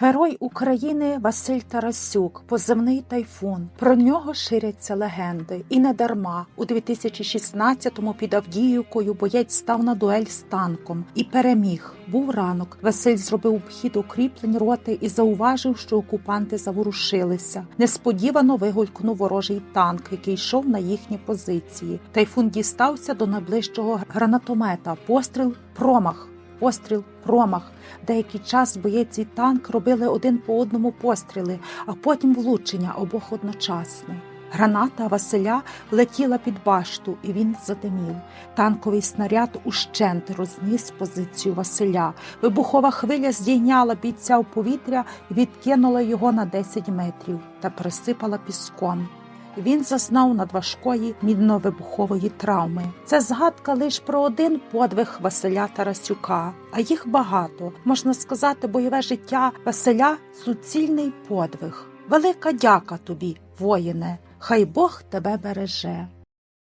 Герой України Василь Тарасюк, позивний тайфун. Про нього ширяться легенди. І не дарма. У 2016-му під Авдіївкою боєць став на дуель з танком і переміг. Був ранок. Василь зробив обхід укріплень роти і зауважив, що окупанти заворушилися. Несподівано вигулькнув ворожий танк, який йшов на їхні позиції. Тайфун дістався до найближчого гранатомета. Постріл промах. Постріл, промах. Деякий час боєць і танк робили один по одному постріли, а потім влучення обох одночасно. Граната Василя летіла під башту, і він задимів. Танковий снаряд ущент розніс позицію Василя. Вибухова хвиля здійняла бійця в повітря відкинула його на 10 метрів та присипала піском. Він зазнав надважкої мідно-вибухової травми. Це згадка лише про один подвиг Василя Тарасюка, а їх багато. Можна сказати, бойове життя Василя суцільний подвиг. Велика дяка тобі, воїне. Хай Бог тебе береже.